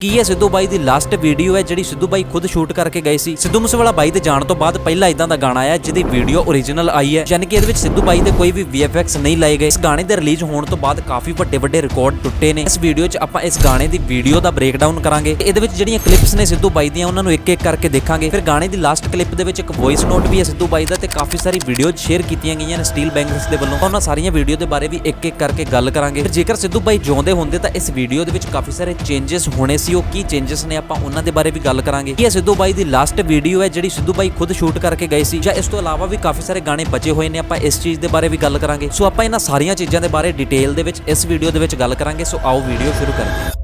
ਕੀ ਹੈ ਸਿੱਧੂ ਬਾਈ ਦੀ ਲਾਸਟ ਵੀਡੀਓ ਹੈ ਜਿਹੜੀ ਸਿੱਧੂ ਬਾਈ ਖੁਦ ਸ਼ੂਟ ਕਰਕੇ ਗਏ ਸੀ? ਸਿੱਧੂ ਮੂਸੇਵਾਲਾ ਬਾਈ ਦੇ ਜਾਣ ਤੋਂ ਬਾਅਦ ਪਹਿਲਾ ਇਦਾਂ ਦਾ ਗਾਣਾ ਆਇਆ ਜਿਹਦੀ ਵੀਡੀਓ ਓਰੀਜਨਲ ਆਈ ਹੈ। ਯਾਨੀ ਕਿ ਇਹਦੇ ਵਿੱਚ ਸਿੱਧੂ ਬਾਈ ਦੇ ਕੋਈ ਵੀ VFX ਨਹੀਂ ਲਾਏ ਗਏ। ਇਸ ਗਾਣੇ ਦੇ ਰਿਲੀਜ਼ ਹੋਣ ਤੋਂ ਬਾਅਦ ਕਾਫੀ ਵੱਡੇ ਵੱਡੇ ਰਿਕਾਰਡ ਟੁੱਟੇ ਨੇ। ਇਸ ਵੀਡੀਓ 'ਚ ਆਪਾਂ ਇਸ ਗਾਣੇ ਦੀ ਵੀਡੀਓ ਦਾ ਬ੍ਰੇਕਡਾਊਨ ਕਰਾਂਗੇ। ਇਹਦੇ ਵਿੱਚ ਜਿਹੜੀਆਂ ਕਲਿੱਪਸ ਨੇ ਸਿੱਧੂ ਬਾਈ ਦੀਆਂ, ਉਹਨਾਂ ਨੂੰ ਇੱਕ ਇੱਕ ਕਰਕੇ ਦੇਖਾਂਗੇ। ਫਿਰ ਗਾਣੇ ਦੀ ਲਾਸਟ ਕਲਿੱਪ ਦੇ ਵਿੱਚ ਇੱਕ ਵੌਇਸ ਨੋਟ ਵੀ ਹੈ ਸਿੱਧੂ ਬਾਈ ਦਾ ਤੇ ਕਾਫੀ ਸਾਰੀ ਵੀਡੀਓ ਸ਼ੇਅਰ ਕੀਤੀਆਂ ਗਈਆਂ ਨੇ ਸਟੀਲ ਬੈਂਗਲਸ ਦੇ ਵੱਲੋਂ। ਉਹਨਾਂ ਸਾਰੀਆਂ ਵੀਡੀਓ ਦੇ ਬਾਰੇ ਵੀ ਇੱਕ ਇੱਕ ਕਰਕੇ ਗੱਲ ਕਰਾਂਗੇ। ਜੇਕਰ ਸਿੱਧੂ ਬਾਈ ਜਿਉਂਦੇ ਹੁੰਦੇ ਤਾਂ ਇਸ ਵੀਡੀਓ ਦੇ ਵਿੱਚ ਕਾਫੀ ਸਾਰੇ ਚੇਂਜਸ ਹੋਣੇ ਉਹ ਕੀ ਚੇਂਜਸ ਨੇ, ਆਪਾਂ ਉਹਨਾਂ ਦੇ ਬਾਰੇ ਵੀ ਗੱਲ ਕਰਾਂਗੇ। ਇਹ ਸਿੱਧੂ ਬਾਈ ਦੀ ਲਾਸਟ ਵੀਡੀਓ ਹੈ, ਜਿਹੜੀ ਸਿੱਧੂ ਬਾਈ ਖੁਦ ਸ਼ੂਟ ਕਰਕੇ ਗਏ ਸੀ। ਜਾਂ ਇਸ ਤੋਂ ਇਲਾਵਾ ਵੀ ਕਾਫੀ ਸਾਰੇ ਗਾਣੇ ਬਚੇ ਹੋਏ ਨੇ, ਆਪਾਂ ਇਸ ਚੀਜ਼ ਦੇ ਬਾਰੇ ਵੀ ਗੱਲ ਕਰਾਂਗੇ। ਸੋ ਆਪਾਂ ਇਹਨਾਂ ਸਾਰੀਆਂ ਚੀਜ਼ਾਂ ਦੇ ਬਾਰੇ ਡਿਟੇਲ ਦੇ ਵਿੱਚ ਇਸ ਵੀਡੀਓ ਦੇ ਵਿੱਚ ਗੱਲ ਕਰਾਂਗੇ। ਸੋ ਆਓ ਵੀਡੀਓ ਸ਼ੁਰੂ ਕਰਦੇ ਹਾਂ।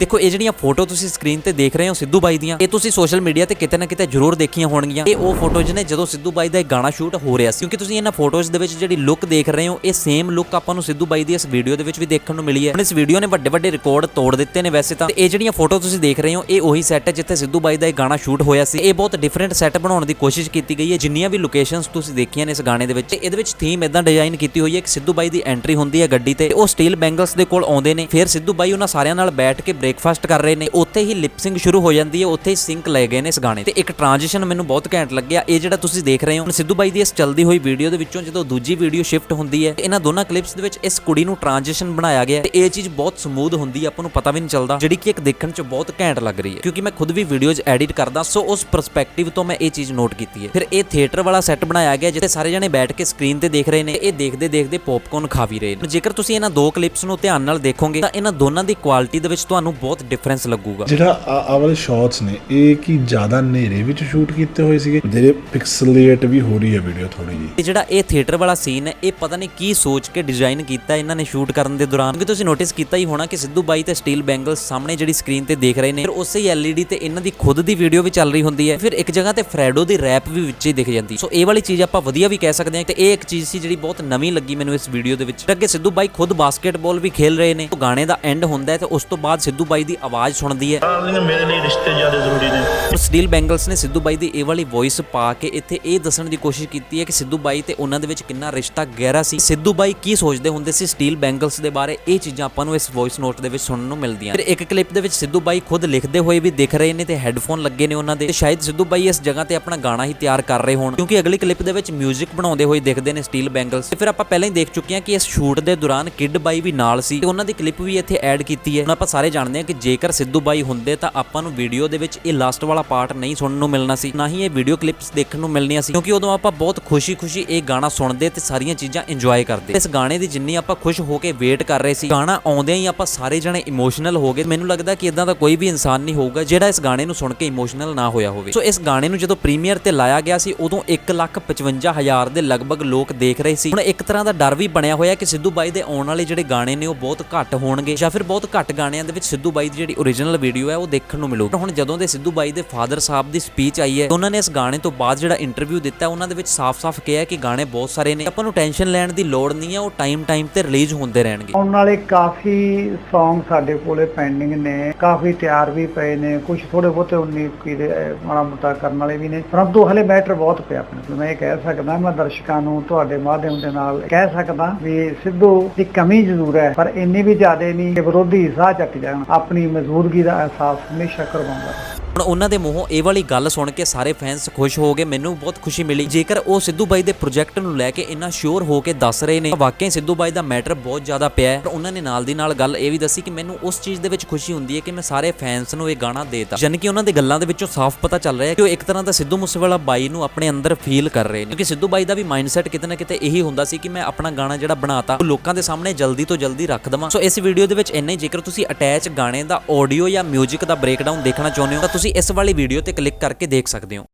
ਦੇਖੋ, ਇਹ ਜਿਹੜੀਆਂ ਫੋਟੋ ਤੁਸੀਂ ਸਕਰੀਨ ਤੇ ਦੇਖ ਰਹੇ ਹੋ ਸਿੱਧੂ ਬਾਈ ਦੀਆਂ, ਇਹ ਤੁਸੀਂ ਸੋਸ਼ਲ ਮੀਡੀਆ ਤੇ ਕਿਤੇ ਨਾ ਕਿਤੇ ਜ਼ਰੂਰ ਦੇਖੀਆਂ ਹੋਣਗੀਆਂ। ਇਹ ਉਹ ਫੋਟੋਜ਼ ਨੇ ਜਦੋਂ ਸਿੱਧੂ ਬਾਈ ਦਾ ਇਹ ਗਾਣਾ ਸ਼ੂਟ ਹੋ ਰਿਹਾ ਸੀ, ਕਿਉਂਕਿ ਤੁਸੀਂ ਇਹਨਾਂ ਫੋਟੋਜ਼ ਦੇ ਵਿੱਚ ਜਿਹੜੀ ਲੁੱਕ ਦੇਖ ਰਹੇ ਹੋ, ਇਹ ਸੇਮ ਲੁੱਕ ਆਪਾਂ ਨੂੰ ਸਿੱਧੂ ਬਾਈ ਦੀ ਇਸ ਵੀਡੀਓ ਦੇ ਵਿੱਚ ਵੀ ਦੇਖਣ ਨੂੰ ਮਿਲੀ ਹੈ। ਹੁਣ ਇਸ ਵੀਡੀਓ ਨੇ ਵੱਡੇ ਵੱਡੇ ਰਿਕਾਰਡ ਤੋੜ ਦਿੱਤੇ ਨੇ ਵੈਸੇ ਤਾਂ। ਇਹ ਜਿਹੜੀਆਂ ਫੋਟੋ ਤੁਸੀਂ ਦੇਖ ਰਹੇ ਹੋ, ਇਹ ਉਹੀ ਸੈੱਟ ਹੈ ਜਿੱਥੇ ਸਿੱਧੂ ਬਾਈ ਦਾ ਇਹ ਗਾਣਾ ਸ਼ੂਟ ਹੋਇਆ ਸੀ। ਇਹ ਬਹੁਤ ਡਿਫਰੈਂਟ ਸੈੱਟ ਬਣਾਉਣ ਦੀ ਕੋਸ਼ਿਸ਼ ਕੀਤੀ ਗਈ ਹੈ, ਜਿੰਨੀਆਂ ਵੀ ਲੋਕੇਸ਼ਨਸ ਤੁਸੀਂ ਦੇਖੀਆਂ ਨੇ ਇਸ ਗਾਣੇ ਦੇ ਵਿੱਚ। ਇਹਦੇ ਵਿੱਚ ਥੀਮ ਇਦਾਂ ਡਿਜ਼ਾਈਨ ਕੀਤੀ ਹੋਈ ਹੈ ਕਿ ਸਿੱਧੂ ਬਾਈ ਦੀ ਐਂਟਰੀ ਹੁੰਦੀ ਹੈ ਗੱਡੀ ਤੇ, ਉਹ ਸਟੀਲ ਬੈਂਗਲਸ ਦੇ ਕੋਲ ਆਉਂਦੇ ਨੇ। ਫਿਰ ਸਿੱਧੂ ਬਾਈ ਉਹਨਾਂ ਸਾਰਿਆਂ ਨਾਲ ਬੈਠ ਕੇ ਬ੍ਰੇਕਫਾਸਟ ਕਰ ਰਹੇ ਨੇ, ਉੱਥੇ ਹੀ ਲਿਪਸਿੰਗ ਸ਼ੁਰੂ ਹੋ ਜਾਂਦੀ ਹੈ, ਉੱਥੇ ਹੀ ਸਿੰਕ ਲਏ ਗਏ ਨੇ ਇਸ ਗਾਣੇ ਤੇ। ਇੱਕ ਟ੍ਰਾਂਜੀਸ਼ਨ ਮੈਨੂੰ ਬਹੁਤ ਘੈਂਟ ਲੱਗਿਆ, ਇਹ ਜਿਹੜਾ ਤੁਸੀਂ ਦੇਖ ਰਹੇ ਹੋ, ਹੁਣ ਸਿੱਧੂ ਬਾਈ ਦੀ ਇਸ ਚੱਲਦੀ ਹੋਈ ਵੀਡੀਓ ਦੇ ਵਿੱਚੋਂ ਜਦੋਂ ਦੂਜੀ ਵੀਡੀਓ ਸ਼ਿਫਟ ਹੁੰਦੀ ਹੈ, ਇਹਨਾਂ ਦੋਨਾਂ ਕਲਿੱਪਸ ਦੇ ਵਿੱਚ ਇਸ ਕੁੜੀ ਨੂੰ ਟ੍ਰਾਂਜੀਸ਼ਨ ਬਣਾਇਆ ਗਿਆ ਤੇ ਇਹ ਚੀਜ਼ ਬਹੁਤ ਸਮੂਥ ਹੁੰਦੀ ਹੈ, ਆਪਾਂ ਨੂੰ ਪਤਾ ਵੀ ਨਹੀਂ ਚੱਲਦਾ, ਜਿਹੜੀ ਕਿ ਇੱਕ ਦੇਖਣ 'ਚ ਬਹੁਤ ਘੈਂਟ ਲੱਗ ਰਹੀ ਹੈ। ਕਿਉਂਕਿ ਮੈਂ ਖੁਦ ਵੀ ਵੀਡੀਓਜ਼ ਐਡਿਟ ਕਰਦਾ ਸੋ ਉਸ ਪਰਸਪੈਕਟਿਵ ਤੋਂ ਮੈਂ ਇਹ ਚੀਜ਼ ਨੋਟ ਕੀਤੀ ਹੈ। ਫਿਰ ਇਹ ਥੀਏਟਰ ਵਾਲਾ ਸੈੱਟ ਬਣਾਇਆ ਗਿਆ, ਜਿੱਥੇ ਸਾਰੇ ਜਣੇ ਬੈਠ ਕੇ ਸਕਰੀਨ ਤੇ ਦੇਖ ਰਹੇ ਨੇ, ਇਹ ਦੇਖਦੇ ਦੇਖਦੇ ਪੌਪਕੌਰਨ ਖਾ ਵੀ ਰਹੇ ਨੇ। ਜੇਕਰ ਤੁਸੀਂ ਇਹਨਾਂ ਦੋ ਕਲਿੱਪਸ ਨੂੰ ਧਿਆਨ ਨਾਲ ਦੇਖੋਗੇ, ਤਾਂ ਇਹਨਾਂ ਦੋਨਾਂ ਦੀ ਕੁਆਲਿਟੀ ਦੇ ਵਿੱਚ ਤੁਹਾਨੂੰ ਬਹੁਤ ਡਿਫਰੈਂਸ ਲੱਗੂਗਾ। ਜਿਹੜਾ ਆ ਆ ਵਾਲੇ ਸ਼ਾਟਸ ਨੇ ਇਹ ਕੀ ਜ਼ਿਆਦਾ ਹਨੇਰੇ ਵਿੱਚ ਸ਼ੂਟ ਕੀਤੇ ਹੋਏ ਸੀਗੇ? ਜਿਹੜੇ ਪਿਕਸਲੇਟ ਵੀ ਹੋ ਰਹੀ ਹੈ ਵੀਡੀਓ ਥੋੜੀ ਜੀ ਇਹ ਜਿਹੜਾ ਇਹ ਥੀਏਟਰ ਵਾਲਾ ਸੀਨ ਹੈ ਇਹ ਪਤਾ ਨਹੀਂ ਕੀ ਸੋਚ ਕੇ ਡਿਜ਼ਾਈਨ ਕੀਤਾ ਇਹਨਾਂ ਨੇ ਸ਼ੂਟ ਕਰਨ ਦੇ ਦੌਰਾਨ। ਕਿਉਂਕਿ ਤੁਸੀਂ ਨੋਟਿਸ ਕੀਤਾ ਹੀ ਹੋਣਾ ਕਿ ਸਿੱਧੂ ਬਾਈ ਤੇ ਸਟੀਲ ਬੈਂਗਲਸ ਸਾਹਮਣੇ ਜਿਹੜੀ ਸਕਰੀਨ ਤੇ ਦੇਖ ਰਹੇ ਨੇ ਫਿਰ ਉਸੇ ਹੀ ਐਲਈਡੀ ਤੇ ਇਹਨਾਂ ਦੀ ਖੁਦ ਦੀ ਵੀਡੀਓ ਵੀ ਚੱਲ ਰਹੀ ਹੁੰਦੀ ਹੈ। ਫਿਰ ਇੱਕ ਜਗ੍ਹਾ ਤੇ ਫਰੈਡੋ ਦੀ ਰੈਪ ਵੀ ਵਿੱਚ ਹੀ ਦਿਖ ਜਾਂਦੀ। ਸੋ ਇਹ ਵਾਲੀ ਚੀਜ਼ ਆਪਾਂ ਵਧੀਆ ਵੀ ਕਹਿ ਸਕਦੇ ਹਾਂ ਤੇ ਇਹ ਇੱਕ ਚੀਜ਼ ਸੀ ਜਿਹੜੀ ਬਹੁਤ ਨਵੀਂ ਲੱਗੀ ਮੈਨੂੰ ਇਸ ਵੀਡੀਓ ਦੇ ਵਿੱਚ। ਅੱਗੇ ਸਿੱਧੂ ਬਾਈ ਖੁਦ ਬਾਸਕਟਬਾਲ ਵੀ ਖੇਲ ਰਹੇ ਨੇ ਗਾਣੇ ਦਾ ਐਂਡ ਹੁੰਦਾ ਹੈ ਤੇ ਉਸ ਤੋਂ ਬਾਅਦ ਸਿੱਧੂ ਬਾਈ ਦੀ ਆਵਾਜ਼ ਸੁਣਦੀ ਹੈ। ਡਾਰਲਿੰਗ ਮੇਰੇ ਲਈ ਰਿਸ਼ਤੇ ਜ਼ਿਆਦਾ ਜ਼ਰੂਰੀ ਨੇ। ਸਟੀਲ ਬੈਂਗਲਸ ਨੇ ਸਿੱਧੂ ਬਾਈ ਦੀ ਇਹ ਵਾਲੀ ਵੌਇਸ ਪਾ ਕੇ ਇੱਥੇ ਇਹ ਦੱਸਣ ਦੀ ਕੋਸ਼ਿਸ਼ ਕੀਤੀ ਹੈ ਕਿ ਸਿੱਧੂ ਬਾਈ ਤੇ ਉਹਨਾਂ ਦੇ ਵਿੱਚ ਕਿੰਨਾ ਰਿਸ਼ਤਾ ਗਹਿਰਾ ਸੀ। ਸਿੱਧੂ ਬਾਈ ਕੀ ਸੋਚਦੇ ਹੁੰਦੇ ਸੀ ਸਟੀਲ ਬੈਂਗਲਸ ਦੇ ਬਾਰੇ? ਇਹ ਚੀਜ਼ਾਂ ਆਪਾਂ ਨੂੰ ਇਸ ਵੌਇਸ ਨੋਟ ਦੇ ਵਿੱਚ ਸੁਣਨ ਨੂੰ ਮਿਲਦੀਆਂ। ਫਿਰ ਇੱਕ ਕਲਿੱਪ ਦੇ ਵਿੱਚ ਸਿੱਧੂ ਬਾਈ ਖੁਦ ਲਿਖਦੇ ਹੋਏ ਵੀ ਦਿਖ ਰਹੇ ਨੇ ਤੇ ਹੈੱਡਫੋਨ ਲੱਗੇ ਨੇ ਉਹਨਾਂ ਦੇ। ਤੇ ਸ਼ਾਇਦ ਸਿੱਧੂ ਬਾਈ ਇਸ ਜਗ੍ਹਾ ਤੇ ਆਪਣਾ ਗਾਣਾ ਹੀ ਤਿਆਰ ਕਰ ਰਹੇ ਹੋਣ। ਕਿਉਂਕਿ ਅਗਲੀ ਕਲਿੱਪ ਦੇ ਵਿੱਚ 뮤직 ਬਣਾਉਂਦੇ ਹੋਏ ਦਿਖਦੇ ਨੇ ਸਟੀਲ ਬੈਂਗਲਸ। ਤੇ ਫਿਰ ਆਪਾਂ ਪਹਿਲਾਂ ਹੀ ਦੇਖ ਚੁੱਕੇ ਹਾਂ ਕਿ ਇਸ ਸ਼ੂਟ ਦੇ ਦੌਰਾਨ ਕਿੱਡ ਬਾਈ ਵੀ ਨਾਲ ਸੀ। ਤੇ ਉਹਨਾਂ ਦੀ ਕਲਿੱਪ ਵੀ ਇੱਥੇ ਐਡ ਕੀਤੀ ਹੈ। ਹੁਣ ਆਪਾਂ ਸਾਰੇ ਜਾਣਦੇ ਹਾਂ ਕਿ ਜੇਕਰ ਸਿੱਧੂ ਬਾਈ ਹੁੰਦੇ ਤਾਂ ਆਪਾਂ ਨੂੰ ਵੀਡੀਓ ਦੇ ਵਿੱਚ ਇਹ ਲਾਸਟ ਵਾਲਾ ਪਾਰਟ ਨਹੀਂ ਸੁਣਨ ਨੂੰ ਮਿਲਣਾ ਸੀ, ਨਾ ਹੀ ਇਹ ਵੀਡੀਓ ਕਲਿੱਪਸ ਦੇਖਣ ਨੂੰ ਮਿਲਣੀਆਂ ਸੀ, ਕਿਉਂਕਿ ਉਦੋਂ ਆਪਾਂ ਬਹੁਤ ਖੁਸ਼ੀ-ਖੁਸ਼ੀ ਇਹ ਗਾਣਾ ਸੁਣਦੇ ਤੇ ਸਾਰੀਆਂ ਚੀਜ਼ਾਂ ਇੰਜੋਏ ਕਰਦੇ। ਇਸ ਗਾਣੇ ਦੀ ਜਿੰਨੀ ਆਪਾਂ ਖੁਸ਼ ਹੋ ਕੇ ਵੇਟ ਕਰ ਰਹੇ ਸੀ, ਗਾਣਾ ਆਉਂਦਿਆਂ ਹੀ ਆਪਾਂ ਸਾਰੇ ਜਣੇ ਇਮੋਸ਼ਨਲ ਹੋ ਗਏ। ਮੈਨੂੰ ਲੱਗਦਾ ਕਿ ਇਦਾਂ ਦਾ ਕੋਈ ਵੀ ਇਨਸਾਨ ਨਹੀਂ ਹੋਊਗਾ ਜਿਹੜਾ ਇਸ ਗਾਣੇ ਨੂੰ ਸੁਣ ਕੇ ਇਮੋਸ਼ਨਲ ਨਾ ਹੋਇਆ ਹੋਵੇ। ਸੋ ਇਸ ਗਾਣੇ ਨੂੰ ਜਦੋਂ ਪ੍ਰੀਮੀਅਰ ਤੇ ਲਾਇਆ ਗਿਆ ਸੀ, ਉਦੋਂ 155000 ਦੇ ਲਗਭਗ ਲੋਕ ਦੇਖ ਰਹੇ ਸੀ। ਹੁਣ ਇੱਕ ਤਰ੍ਹਾਂ ਦਾ ਡਰ ਵੀ ਬਣਿਆ ਹੋਇਆ ਕਿ ਸਿੱਧੂ ਬਾਈ ਦੇ ਆਉਣ ਵਾਲੇ ਜਿਹੜੇ ਗਾਣੇ ਨੇ ਉਹ ਬਹੁਤ ਘੱਟ ਹੋਣਗੇ ਜਾਂ ਫਿਰ ਬਹੁਤ ਘੱਟ ਗਾਣਿਆਂ ਦੇ ਵਿੱਚ ਸਿੱਧੂ ਬਾਈ ਦੀ ਜਿਹੜੀ ਓਰੀਜਨਲ ਵੀਡੀਓ ਹੈ, ਉਹ ਦੇਖਣ ਨੂੰ ਮਿਲੂਗੀ ਹੁਣ ਜਦੋਂ ਦੇ ਸਿੱਧੂ ਬਾਈ ਦੇ ਫਾਦਰ ਸਾਹਿਬ ਦੀ ਸਪੀਚ ਆਈ ਹੈ, ਉਹਨਾਂ ਨੇ ਇਸ ਗਾਣੇ ਤੋਂ ਬਾਅਦ ਜਿਹੜਾ ਇੰਟਰਵਿਊ ਦਿੱਤਾ, ਉਹਨਾਂ ਦੇ ਵਿੱਚ ਸਾਫ਼-ਸਾਫ਼ ਕਿਹਾ ਕਿ ਗਾਣੇ ਬਹੁਤ ਸਾਰੇ ਨੇ। ਆਪਾਂ ਨੂੰ ਟੈਨਸ਼ਨ ਲੈਣ ਦੀ ਲੋੜ ਨਹੀਂ ਹੈ, ਉਹ ਟਾਈਮ ਟਾਈਮ ਤੇ ਰਿਲੀਜ਼ ਹੁੰਦੇ ਰਹਿਣਗੇ। ਆਉਣ ਵਾਲੇ ਕਾਫੀ Song ਸਾਡੇ ਕੋਲੇ ਪੈਂਡਿੰਗ ਨੇ, ਕਾਫੀ ਤਿਆਰ ਵੀ ਪਏ ਨੇ ਕੁਝ ਥੋੜੇ ਬਹੁਤੇ 19 ਕੀ ਦੇ ਮਾੜਾ ਮੋਟਾ ਕਰਨ ਵਾਲੇ ਵੀ ਨੇ। ਪਰੰਤੂ ਹਲੇ ਮੈਟਰ ਬਹੁਤ ਪਿਆ ਆਪਣੇ ਕੋਲ। ਮੈਂ ਇਹ ਕਹਿ ਸਕਦਾ, ਮੈਂ ਦਰਸ਼ਕਾਂ ਨੂੰ ਤੁਹਾਡੇ ਮਾਧਿਅਮ ਦੇ ਨਾਲ ਕਹਿ ਸਕਦਾ ਵੀ ਸਿੱਧੂ ਦੀ ਕਮੀ ਜ਼ਰੂਰ ਹੈ, ਪਰ ਇੰਨੀ ਵੀ ਜ਼ਿਆਦਾ ਨਹੀਂ ਕਿ ਵਿਰੋਧੀ ਸਾਹ ਚੱਕ ਜਾਣ। ਆਪਣੀ ਮੌਜੂਦਗੀ ਦਾ ਅਹਿਸਾਸ ਹਮੇਸ਼ਾ ਕਰਵਾਉਂਦਾ ਰਹੇ। ਹੁਣ ਉਹਨਾਂ ਦੇ ਮੂੰਹੋਂ ਇਹ ਵਾਲੀ ਗੱਲ ਸੁਣ ਕੇ ਸਾਰੇ ਫੈਨਸ ਖੁਸ਼ ਹੋ ਗਏ। ਮੈਨੂੰ ਬਹੁਤ ਖੁਸ਼ੀ ਮਿਲੀ। ਜੇਕਰ ਉਹ ਸਿੱਧੂ ਬਾਈ ਦੇ ਪ੍ਰੋਜੈਕਟ ਨੂੰ ਲੈ ਕੇ ਇੰਨਾ ਸ਼ੋਰ ਹੋ ਕੇ ਦੱਸ ਰਹੇ ਨੇ ਵਾਕਈ ਸਿੱਧੂ ਬਾਈ ਦਾ ਮੈਟਰ ਬਹੁਤ ਜ਼ਿਆਦਾ ਪਿਆ ਹੈ। ਪਰ ਉਹਨਾਂ ਨੇ ਨਾਲ ਦੀ ਨਾਲ ਗੱਲ ਇਹ ਵੀ ਦੱਸੀ ਕਿ ਮੈਨੂੰ ਉਸ ਚੀਜ਼ ਦੇ ਵਿੱਚ ਖੁਸ਼ੀ ਹੁੰਦੀ ਹੈ ਕਿ ਮੈਂ ਸਾਰੇ ਫੈਨਸ ਨੂੰ ਇਹ ਗਾਣਾ ਦੇਤਾ। ਯਾਨੀ ਕਿ ਉਹਨਾਂ ਦੀ ਗੱਲਾਂ ਦੇ ਵਿੱਚੋਂ ਸਾਫ਼ ਪਤਾ ਚੱਲ ਰਿਹਾ ਹੈ ਕਿ ਉਹ ਇੱਕ ਤਰ੍ਹਾਂ ਦਾ ਸਿੱਧੂ ਮੂਸੇਵਾਲਾ ਬਾਈ ਨੂੰ ਆਪਣੇ ਅੰਦਰ ਫੀਲ ਕਰ ਰਹੇ ਨੇ। ਕਿਉਂਕਿ ਸਿੱਧੂ ਬਾਈ ਦਾ ਵੀ ਮਾਈਂਡਸੈਟ ਕਿਤੇ ਨਾ ਕਿਤੇ ਇਹੀ ਹੁੰਦਾ ਸੀ ਕਿ ਮੈਂ ਆਪਣਾ ਗਾਣਾ ਜਿਹੜਾ ਬਣਾਤਾ, ਉਹ ਲੋਕਾਂ ਦੇ ਸਾਹਮਣੇ ਜਲਦੀ ਤੋਂ ਜਲਦੀ ਰੱਖ ਦਵਾਂ। ਸੋ ਇਸ ਵੀਡੀਓ ਦੇ ਵਿੱਚ ਇੰਨਾ ਹੀ। ਜੇਕਰ ਤੁਸੀਂ ਅਟੈਚ ਗਾਣੇ ਦਾ ਆਡੀਓ ਜਾਂ 뮤직 ਦਾ ਬ੍ਰੇਕਡਾਊਨ ਦੇਖਣਾ ਚਾਹੁੰਦੇ ਹੋ, ਤਾਂ ਤੁਸੀਂ ਤੁਸੀਂ ਇਸ ਵਾਲੀ ਵੀਡੀਓ ਤੇ ਕਲਿੱਕ ਕਰਕੇ ਦੇਖ ਸਕਦੇ ਹੋ।